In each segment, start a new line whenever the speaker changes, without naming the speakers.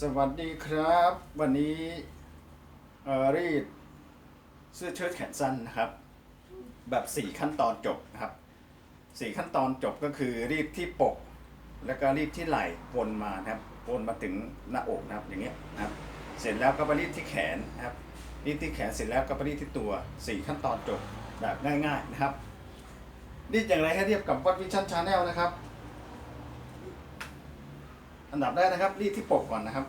สวัสดีครับ วันนี้รีดเสื้อเชิ้ตแขนสั้นนะครับ แบบสี่ขั้นตอนจบนะครับสี่ขั้นตอนจบก็คือรีดที่ปก แล้วก็รีดที่ไหล่วนมานะครับวนมาถึงหน้าอกนะครับอย่างเงี้ยนะครับ เสร็จแล้วก็ไปรีดที่แขนนะครับรีดที่แขนเสร็จแล้วก็ไปรีดที่ตัวสี่ขั้นตอนจบแบบง่าย ๆนะครับรีดอย่างไรให้เทียบกับวัดวิชั่นชาแนลนะครับ อันดับแรกนะครับ รีดที่ปกก่อนนะครับ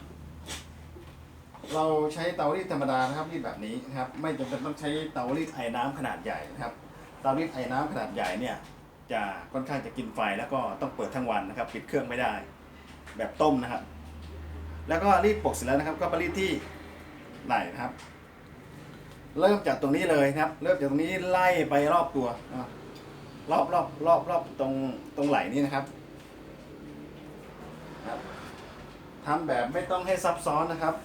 เราใช้เตารีดธรรมดานะครับรีดแบบนี้นะครับ ไม่จำเป็นต้องใช้เตารีดไอ้น้ำขนาดใหญ่นะครับ เตารีดไอ้น้ำขนาดใหญ่เนี่ย จะค่อนข้างจะกินไฟแล้วก็ต้องเปิดทั้งวันนะครับ ปิดเครื่องไม่ได้ แบบต้มนะครับ แล้วก็รีดปกเสร็จแล้วนะครับ ก็ไปรีดที่ไหล่นะครับ เริ่มจากตรงนี้เลยนะครับ เริ่มจากตรงนี้ไล่ไปรอบตัวรอบรอบรอบรอบตรงตรงไหล่นี่นะครับครับ ทำแบบไม่ต้องให้ซับซ้อนนะครับ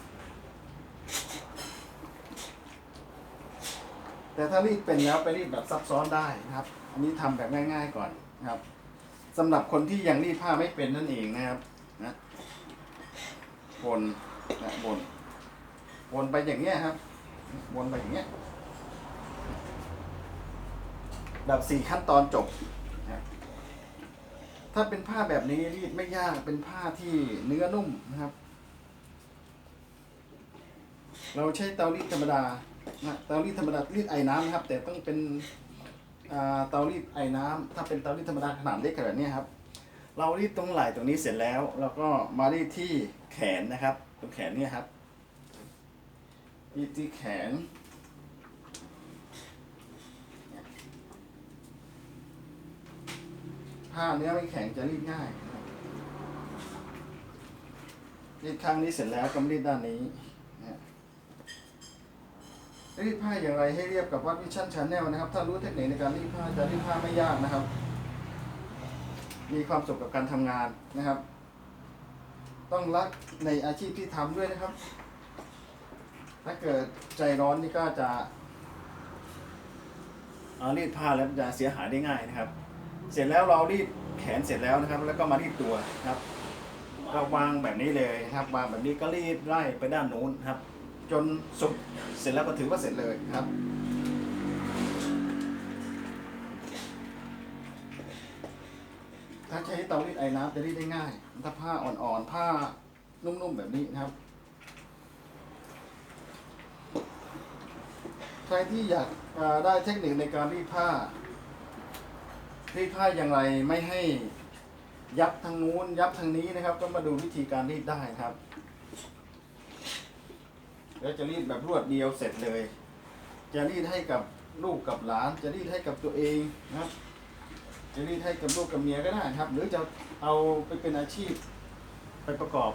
แต่ถ้ารีดเป็นแล้วไปรีดแบบซับซ้อนได้นะครับ อันนี้ทำแบบง่าย ๆก่อนนะครับสำหรับคนที่ยังรีดผ้าไม่เป็นนั่นเองนะครับนะวนนะวนวนไปอย่างเงี้ยครับวนไปอย่างเงี้ยแบบสี่ขั้นตอนจบ ถ้าเป็นผ้าแบบนี้รีดไม่ยากเป็นผ้าที่เนื้อนุ่มนะครับ เราใช้เตารีดธรรมดานะเตารีดธรรมดารีดไอ้น้ำนะครับ แต่ต้องเป็นเตารีดไอ้น้ำถ้าเป็นเตารีดธรรมดาขนาดเล็กขนาดนี้ครับ เรารีดตรงไหล่ตรงนี้เสร็จแล้วเราก็มารีดที่แขนนะครับ ตรงแขนเนี่ยครับรีดที่แขน ผ้าเนื้อไม่แข็งจะรีดง่ายนะครับรีดข้างนี้เสร็จแล้วก็รีดด้านนี้รีดผ้าอย่างไรให้เรียบกับวัดวิชั่นชาแนลนะครับ ถ้ารู้เทคนิคในการรีดผ้าจะรีดผ้าไม่ยากนะครับ มีความสุขกับการทำงานนะครับ ต้องรักในอาชีพที่ทำด้วยนะครับ ถ้าเกิดใจร้อนนี่ก็จะเอารีดผ้าแล้วจะเสียหายได้ง่ายนะครับ เสร็จแล้วเรารีดแขนเสร็จแล้วนะครับ แล้วก็มารีดตัวครับเราวางแบบนี้เลยครับ วางแบบนี้ก็รีดไล่ไปด้านนู้นครับ จนสุดเสร็จแล้วก็ถือว่าเสร็จเลยครับถ้าใช้เตารีดไอ้น้ำจะรีดได้ง่าย ถ้าผ้าอ่อนๆ ผ้านุ่มๆ แบบนี้นะครับ ใครที่อยากได้เทคนิคในการรีดผ้า รีดผ้าอย่างไรไม่ให้ยับทางนู้นยับทางนี้นะครับ ก็มาดูวิธีการรีดได้ครับ แล้วจะรีดแบบรวดเดียวเสร็จเลย จะรีดให้กับลูกกับหลาน จะรีดให้กับตัวเองนะครับ จะรีดให้กับลูกกับเมียก็ได้ครับ หรือจะเอาไปเป็นอาชีพไปประกอบ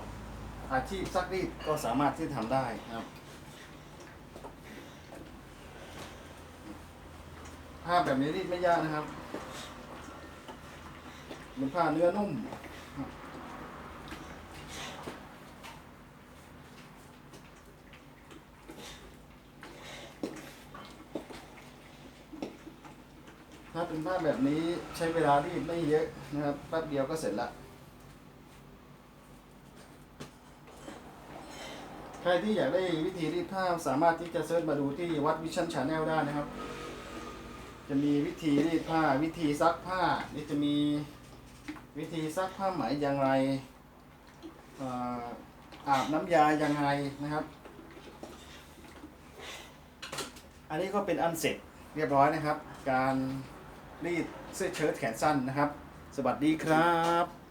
อาชีพซักรีดก็สามารถที่ทำได้ครับผ้าแบบนี้รีดไม่ยากนะครับ เป็นผ้าเนื้อนุ่มถ้าเป็นผ้าแบบนี้ใช้เวลารีดไม่เยอะนะครับแป๊บเดียวก็เสร็จละใครที่อยากได้วิธีรีดผ้าสามารถที่จะเซิร์ชมาดูที่วัดวิชั่นชาแนลได้นะครับ จะมีวิธีรีดผ้าวิธีซักผ้านี่จะมี วิธีซักผ้าไหมอย่างไรเอ่ออาบน้ำยายังไงนะครับ อันนี้ก็เป็นอันเสร็จเรียบร้อยนะครับ การรีดเสื้อเชิ้ตแขนสั้นนะครับ สวัสดีครับ